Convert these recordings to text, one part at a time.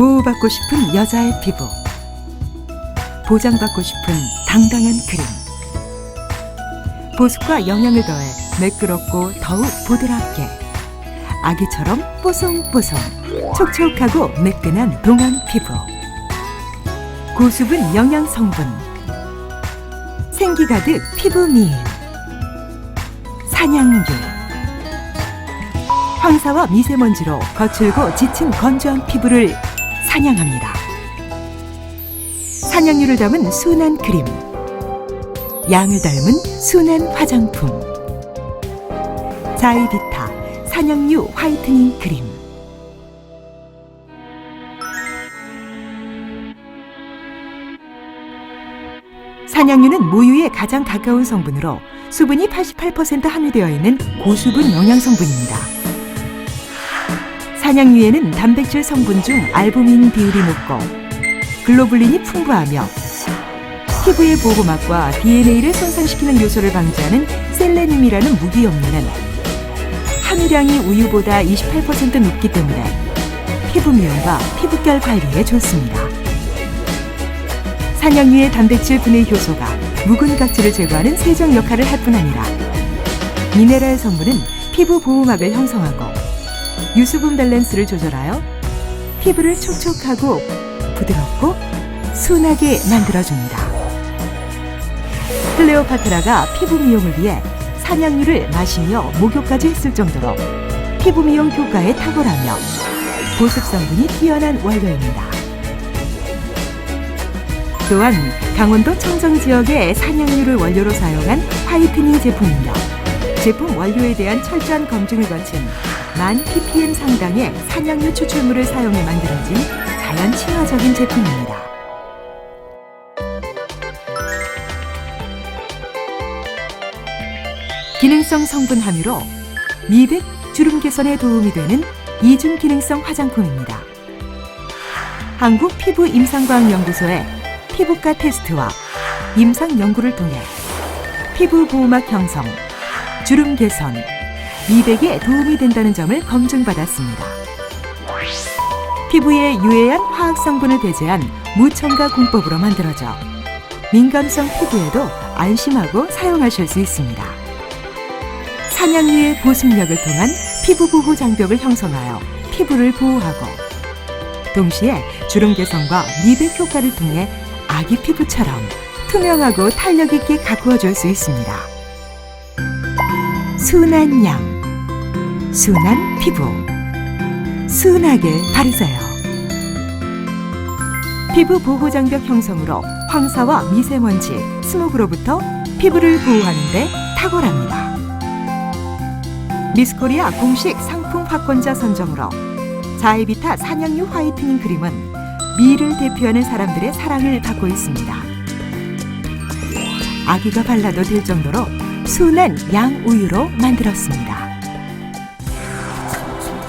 보호받고 싶은 여자의 피부. 보장받고 싶은 당당한 크림. 보습과 영양을 더해 매끄럽고 더욱 부드럽게. 아기처럼 뽀송뽀송. 촉촉하고 매끈한 동안 피부. 고수분 영양 성분. 생기 가득 피부 미인. 산양유. 황사와 미세먼지로 거칠고 지친 건조한 피부를 사냥합니다. 산양유를 담은 순한 크림. 양을 닮은 순한 화장품. 자이비타 산양유 화이트닝 크림. 산양유는 모유에 가장 가까운 성분으로 수분이 88% 함유되어 있는 고수분 영양 성분입니다. 산양유에는 단백질 성분 중 알부민 비율이 높고 글로불린이 풍부하며 피부의 보호막과 DNA를 손상시키는 요소를 방지하는 셀레늄이라는 무기 염료는 함유량이 우유보다 28% 높기 때문에 피부 미용과 피부결 관리에 좋습니다. 산양유의 단백질 분해 효소가 묵은 각질을 제거하는 세정 역할을 할 뿐 아니라 미네랄 성분은 피부 보호막을 형성하고 유수분 밸런스를 조절하여 피부를 촉촉하고 부드럽고 순하게 만들어줍니다. 클레오파트라가 피부 미용을 위해 산양유를 마시며 목욕까지 했을 정도로 피부 미용 효과에 탁월하며 보습 성분이 뛰어난 원료입니다. 또한 강원도 청정 지역의 산양유를 원료로 사용한 화이트닝 제품이며 제품 원료에 대한 철저한 검증을 거친 만 ppm 상당의 산양유 추출물을 사용해 만들어진 자연 친화적인 제품입니다. 기능성 성분 함유로 미백 주름 개선에 도움이 되는 이중 기능성 화장품입니다. 한국 피부 임상과학 연구소의 피부과 테스트와 임상 연구를 통해 피부 보호막 형성, 주름 개선, 미백에 도움이 된다는 점을 검증받았습니다. 피부에 유해한 화학 성분을 배제한 무첨가 공법으로 만들어져 민감성 피부에도 안심하고 사용하실 수 있습니다. 산양유의 보습력을 통한 피부 보호 장벽을 형성하여 피부를 보호하고 동시에 주름 개선과 미백 효과를 통해 아기 피부처럼 투명하고 탄력 있게 가꾸어 줄 수 있습니다. 순한 양, 순한 피부, 순하게 바르세요. 피부 보호 장벽 형성으로 황사와 미세먼지, 스모그로부터 피부를 보호하는데 탁월합니다. 미스코리아 공식 상품 확권자 선정으로 자이비타 산양유 화이트닝 크림은 미를 대표하는 사람들의 사랑을 받고 있습니다. 아기가 발라도 될 정도로 순한 양우유로 만들었습니다.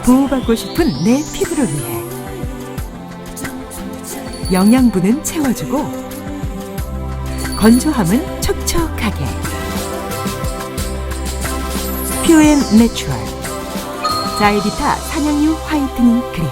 보호받고 싶은 내 피부를 위해. 영양분은 채워주고 건조함은 촉촉하게. 퓨앤 내추럴 자이비타 산양유 화이트닝 크림